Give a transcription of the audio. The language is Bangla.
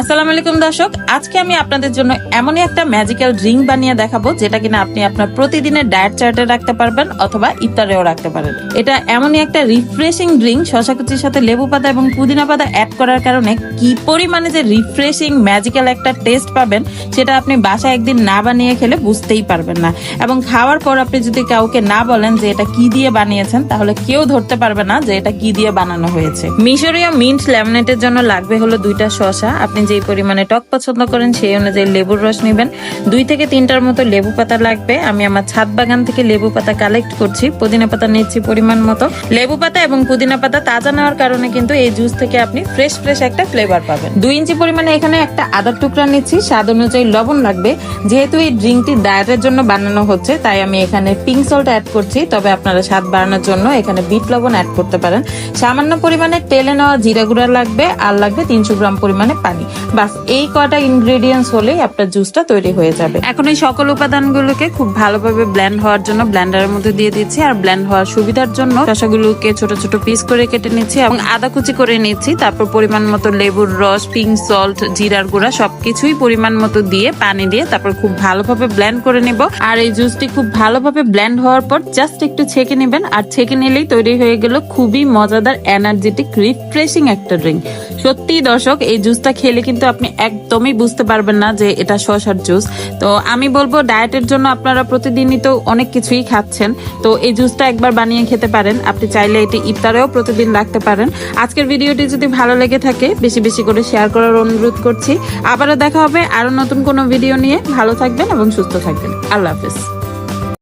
আসসালামু আলাইকুম দর্শক, আজকে আমি আপনাদের জন্য এমনই একটা ম্যাজিক্যাল ড্রিঙ্ক বানিয়ে দেখাবো, যেটা কিনা আপনি আপনার প্রতিদিনের ডায়েট চার্টে রাখতে পারবেন অথবা ইফতারেও রাখতে পারেন। এটা এমনই একটা রিফ্রেশিং ড্রিঙ্ক শশা কুচির সাথে লেবু পাতা এবং পুদিনা পাতা অ্যাড করার কারণে কি পরিমাণে যে রিফ্রেশিং ম্যাজিক্যাল একটা টেস্ট পাবেন, সেটা আপনি বাসায় একদিন না বানিয়ে খেলে বুঝতেই পারবেন না। এবং খাওয়ার পর আপনি যদি কাউকে না বলেন যে এটা কি দিয়ে বানিয়েছেন, তাহলে কেউ ধরতে পারবে না যে এটা কি দিয়ে বানানো হয়েছে। মিশরীয় মিন্ট ল্যামিনেটের জন্য লাগবে হলো দুইটা শসা। আপনি যেই পরিমাণে টক পছন্দ করেন, সেই অনুযায়ী লেবুর রস নেবেন। দুই থেকে তিনটার মতো লেবু পাতা লাগবে। আমি আমার ছাদ বাগান থেকে লেবু পাতা কালেক্ট করছি, পুদিনা পাতা নিচ্ছি পরিমাণ মতো। লেবু পাতা এবং পুদিনা পাতা তাজা নেওয়ার কারণে কিন্তু এই জুস থেকে আপনি ফ্রেশ ফ্রেশ একটা ফ্লেভার পাবেন। দুই ইঞ্চি পরিমাণে এখানে একটা আদার টুকরা নিচ্ছি। স্বাদ অনুযায়ী লবণ লাগবে। যেহেতু এই ড্রিঙ্কটি ডায়েটের জন্য বানানো হচ্ছে, তাই আমি এখানে পিঙ্ক সল্ট অ্যাড করছি। তবে আপনারা স্বাদ বাড়ানোর জন্য এখানে বিট লবণ অ্যাড করতে পারেন। সামান্য পরিমাণে তেলে নেওয়া জিরা গুঁড়া লাগবে। আর লাগবে তিনশো গ্রাম পরিমাণে পানি। বাস এই কটা ইনগ্রেডিয়েন্টস হলেই আপনার জুসটা তৈরি হয়ে যাবে। এখন এই সকল উপাদানগুলোকে খুব ভালোভাবে ব্লেন্ড হওয়ার জন্য ব্লেন্ডারের মধ্যে দিয়ে দিচ্ছি আর ব্লেন্ড হওয়ার সুবিধার জন্য শসাগুলোকে ছোট ছোট পিস করে কেটে নিচ্ছি এবং আদা কুচি করে নিচ্ছি, তারপর পরিমাণ মতো লেবুর রস পিঙ্ক সল্ট জিরার গুঁড়া, সবকিছুই পরিমাণ মতো দিয়ে, পানি দিয়ে তারপর খুব ভালোভাবে ব্ল্যান্ড করে নিব। আর এই জুসটি খুব ভালোভাবে ব্ল্যান্ড হওয়ার পর জাস্ট একটু ছেঁকে নেবেন আর ছেঁকে নিলেই তৈরি হয়ে গেল খুবই মজাদার এনার্জেটিক রিফ্রেশিং একটা ড্রিঙ্ক সত্যি দর্শক, এই জুসটা খেলে কিন্তু আপনি একদমই বুঝতে পারবেন না যে এটা শসার জুস। তো আমি বলব, ডায়েটের জন্য আপনারা প্রতিদিনই তো অনেক কিছুই খাচ্ছেন। তো এই জুসটা একবার বানিয়ে খেতে পারেন। আপনি চাইলে এটি ইফতারেও প্রতিদিন রাখতে পারেন। আজকের ভিডিওটি যদি ভালো লেগে থাকে, বেশি বেশি করে শেয়ার করার অনুরোধ করছি। আবারও দেখা হবে আরও নতুন কোনো ভিডিও নিয়ে। ভালো থাকবেন এবং সুস্থ থাকবেন। আল্লাহ হাফিজ।